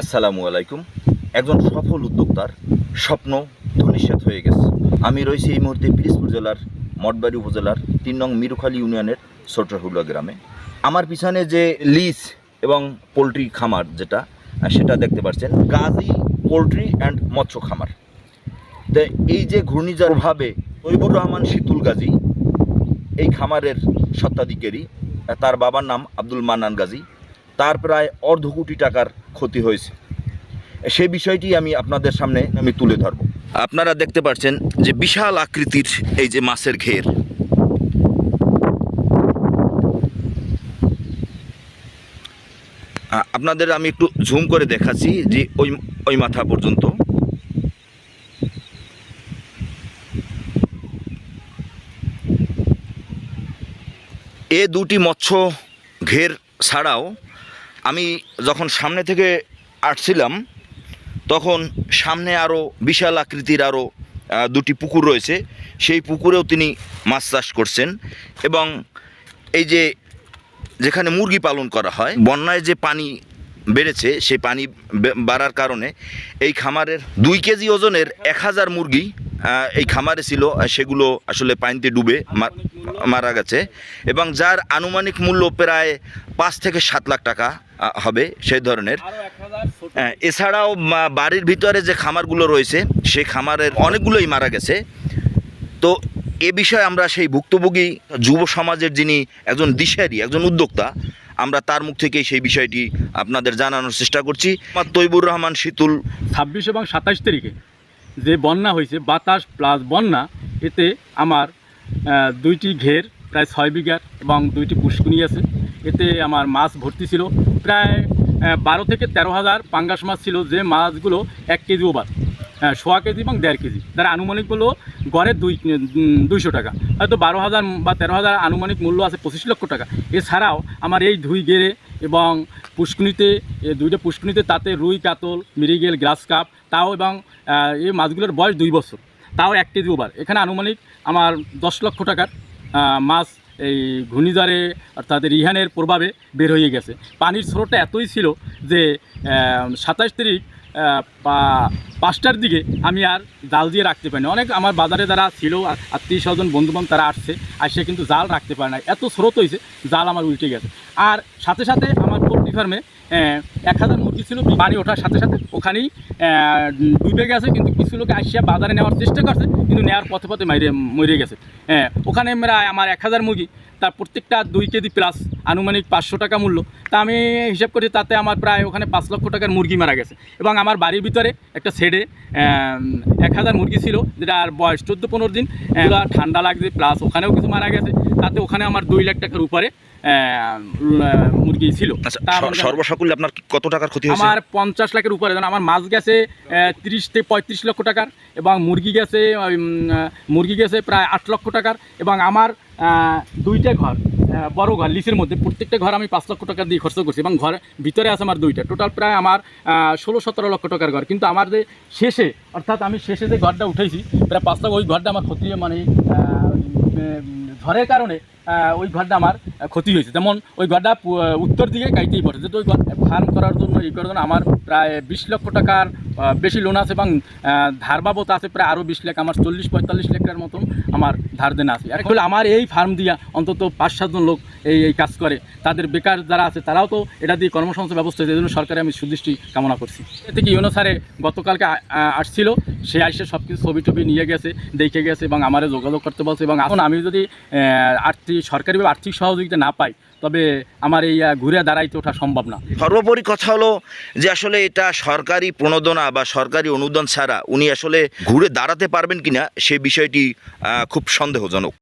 আসসালামু আলাইকুম। একজন সফল উদ্যোক্তার স্বপ্ন ধনিষ্যাত হয়ে গেছে। আমি রয়েছি এই মুহূর্তে পিরিজপুর জেলার মঠবাড়ি উপজেলার তিন নং মিরুখালী ইউনিয়নের ছোটহুলা গ্রামে। আমার পিছনে যে লিজ এবং পোলট্রি খামার যেটা সেটা দেখতে পাচ্ছেন। গাজী পোলট্রি অ্যান্ড মৎস্য খামার। তো এই যে ঘূর্ণিঝড় প্রভাবে তৈবুর রহমান শীতুল গাজী, এই খামারের সত্ত্বাধিকারী তার বাবার নাম আব্দুল মান্নান গাজী তার প্রায় অর্ধ কোটি টাকার ক্ষতি হয়েছে। সেই বিষয়টি আমি আপনাদের সামনে আমি তুলে ধরব। আপনারা দেখতে পাচ্ছেন যে বিশাল আকৃতির এই যে মাছের ঘের। আপনাদের আমি একটু ঝুম করে দেখাচ্ছি যে ওই ওই মাথা পর্যন্ত। এ দুটি মৎস্য ঘের ছাড়াও আমি যখন সামনে থেকে আসছিলাম, তখন সামনে আরও বিশাল আকৃতির আরও দুটি পুকুর রয়েছে। সেই পুকুরেও তিনি মাছ চাষ করছেন এবং এই যে যেখানে মুরগি পালন করা হয়, বন্যায় যে পানি বেড়েছে, সেই পানি বাড়ার কারণে এই খামারের দুই কেজি ওজনের এক হাজার মুরগি এই খামারে ছিল সেগুলো আসলে পানিতে ডুবে মারা গেছে এবং যার আনুমানিক মূল্য প্রায় পাঁচ থেকে সাত লাখ টাকা। হবে সেই ধরনের। এছাড়াও বাড়ির ভিতরে যে খামারগুলো রয়েছে, সেই খামারের অনেকগুলোই মারা গেছে। তো এ বিষয়ে আমরা সেই ভুক্তভোগী যুব সমাজের যিনি একজন দিশারি, একজন উদ্যোক্তা, আমরা তার মুখ থেকেই সেই বিষয়টি আপনাদের জানানোর চেষ্টা করছি। আমার তৈবুর রহমান শীতুল। ছাব্বিশ এবং সাতাশ তারিখে যে বন্যা হয়েছে, বাতাস প্লাস বন্যা, এতে আমার দুইটি ঘের, প্রায় ছয় বিঘার এবং দুইটি পুষ্কুনি আছে। এতে আমার মাছ ভর্তি ছিল। প্রায় বারো থেকে তেরো হাজার পাঙ্গাস মাছ ছিল যে মাছগুলো এক কেজি ওভার সোয়া কেজি এবং দেড় কেজি। তার আনুমানিক হলো গড়ে দুই দুইশো টাকা। হয়তো বারো হাজার বা তেরো হাজার আনুমানিক মূল্য আছে পঁচিশ লক্ষ টাকা। এছাড়াও আমার এই ধুই গেড়ে এবং পুষ্কুনিতে দুইটা পুষ্কুনিতে তাতে রুই, কাতল মিরিগেল গ্রাস কাপ, তাও এবং এই মাছগুলোর বয়স দুই বছর, তাও এক কেজি ওভার। এখানে আনুমানিক আমার দশ লক্ষ টাকার মাছ এই ঘূর্ণিঝড়ে অর্থাৎ রিহানের প্রভাবে বের হয়ে গেছে। পানির স্রোতটা এতই ছিল যে সাতাশ তারিখ পাঁচটার দিকে আমি আর জাল দিয়ে রাখতে পারিনি। অনেক আমার বাজারে যারা ছিল, আত্মীয় স্বজন, বন্ধুবান্ধব তারা আসছে, আর সে কিন্তু জাল রাখতে পারে না এত স্রোত হয়েছে, জাল আমার উল্টে গেছে। আর সাথে সাথে আমার পোলট্রি ফার্মে এক হাজার মুরগি ছিল, বাড়ি ওঠার সাথে সাথে ওখানেই ডুবে গেছে, কিন্তু কিছু লোকে আসিয়া বাজারে নেওয়ার চেষ্টা করছে, কিন্তু নেওয়ার পথে পথে মাইরে, মরে গেছে। হ্যাঁ ওখানে প্রায় আমার এক হাজার মুরগি, তার প্রত্যেকটা দুই কেজি প্লাস আনুমানিক পাঁচশো টাকা মূল্য। তা আমি হিসাব করি তাতে আমার প্রায় ওখানে পাঁচ লক্ষ টাকার মুরগি মারা গেছে। এবং আমার বাড়ির ভিতরে একটা শেডে এক হাজার মুরগি ছিল যেটা আর বয়স চোদ্দ পনেরো দিন ঠান্ডা লাগছে প্লাস ওখানেও কিছু মারা গেছে। তাতে ওখানে আমার দুই লাখ টাকার উপরে মুরগি ছিল। আচ্ছা তা স- আমার- সর্বসাকুল্যে আপনার কত টাকার ক্ষতি হয়েছে? আমার পঞ্চাশ লাখের উপরে আমার মাছ গেছে তিরিশ থেকে পঁয়ত্রিশ লক্ষ টাকার এবং মুরগি গেছে মুরগি গেছে প্রায় আট লক্ষ টাকার এবং আমার দুইটা ঘর বড় ঘর লিসের মধ্যে প্রত্যেকটা ঘর আমি পাঁচ লক্ষ টাকা দিয়ে খরচ করছি এবং ঘর ভিতরে আছে আমার দুইটা। টোটাল প্রায় আমার ষোলো সতেরো লক্ষ টাকার ঘর। কিন্তু আমার যে শেষে অর্থাৎ আমি শেষে যে ঘরটা উঠেছি প্রায় পাঁচ লক্ষ ওই ঘরটা আমার ক্ষতি মানে ঝড়ের কারণে ওই ঘরটা আমার ক্ষতি হয়েছে। যেমন ওই ঘরটা উত্তর দিকে গাইতেই পড়ে। যেহেতু ওই ঘর ফার্ম করার জন্য এই করার জন্য আমার প্রায় বিশ লক্ষ টাকার বেশি লোন আছে এবং ধার বাবদ আছে প্রায় আরও বিশ লাখ, আমার চল্লিশ, পঁয়তাল্লিশ লাখের মতন আমার ধার দেনা আছে। আর হলে আমার এই ফার্ম দিয়া অন্তত পাঁচ সাতজন লোক এই এই কাজ করে। তাদের বেকার যারা আছে তারাও তো এটা দিয়ে কর্মসংস্থান ব্যবস্থা এই জন্য সরকারে আমি সুদৃষ্টি কামনা করছি। এতে কি ইউনো স্যারে গতকালকে আসছিল? সে আসে সব কিছু ছবি টবি নিয়ে গেছে, দেখে গেছে এবং আমারে যোগাযোগ করতে বলছে এবং এখন আমি যদি আর্থিক সরকারিভাবে আর্থিক সহযোগিতা না পাই তবে আমার এই ঘুরে দাঁড়াইতে ওঠা সম্ভব না। সর্বোপরি কথা হলো যে আসলে এটা সরকারি প্রণোদনা বা সরকারি অনুদান ছাড়া উনি আসলে ঘুরে দাঁড়াতে পারবেন কিনা সে বিষয়টি খুব সন্দেহজনক।